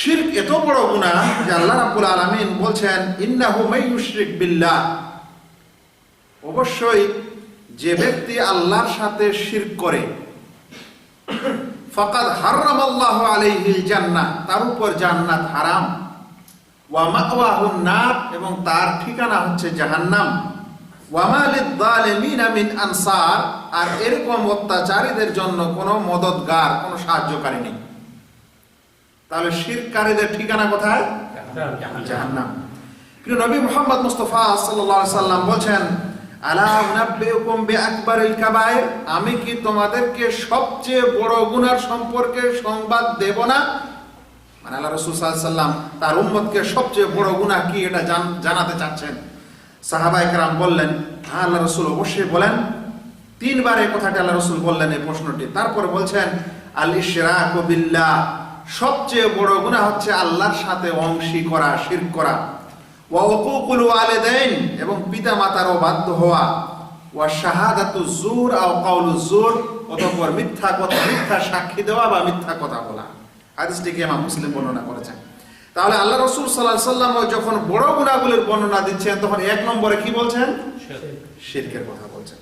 শিরক এত বড় গুনাহ যে আল্লাহ রাব্বুল আলামিন বলছেন, ইন্নাহু মাইয়ুশরিক বিল্লাহ। অবশ্যই যে ব্যক্তি আল্লাহর সাথে শিরক করে, ফাকাদ হারামাল্লাহু আলাইহিল জান্নাহ, তার উপর জান্নাত হারাম। ওয়া মাওয়াহুন নার, এবং তার ঠিকানা হচ্ছে জাহান্নাম। মিন আনসার, আর এরকম অত্যাচারীদের জন্য কোনো মদতগার কোনো সাহায্যকারী নেই। তাহলে শিরকারীদের ঠিকানা কোথায়? জাহান্নাম। কিন্তু নবী মুহাম্মদ মুস্তাফা সাল্লাল্লাহু সাল্লাম বলছেন, আলা উনাব্বিউকুম বিআকবারিল কাবায়ের আমি কি তোমাদেরকে সবচেয়ে বড় গুনাহ সম্পর্কে সংবাদ দেব না? মানে আল্লাহ রাসূল সাল্লাল্লাহু সাল্লাম তার উম্মতকে সবচেয়ে বড় গুনাহ কি এটা জান- জানাতে চাচ্ছেন? সাহাবায়ে কেরাম বললেন হ্যাঁ আল্লাহ রাসূল অবশ্যই বলেন। তিনবার এই কথাটি আল্লাহ রসুল বললেন এই প্রশ্নটি। তারপরে বলছেন আল ইশরাক বিল্লাহ সবচেয়ে বড় গুনাহ হচ্ছে আল্লাহর সাথে অংশী করা শিরক করা। ওয়ালিদাইন এবং পিতামাতারও বাধ্য হওয়া। ওয়া শাহাদাতু জুর আও কাউলু জুর অতঃপর মিথ্যা কথা মিথ্যা সাক্ষী দেওয়া বা মিথ্যা কথা বলা। হাদিসটিকে ইমাম মুসলিম বর্ণনা করেছেন? তাহলে আল্লাহ রসুল সাল্লাল্লাহু সাল্লাম যখন বড় বর্ণনা দিচ্ছেন তখন এক নম্বরে কি বলছেন? শিরকের কথা বলছেন।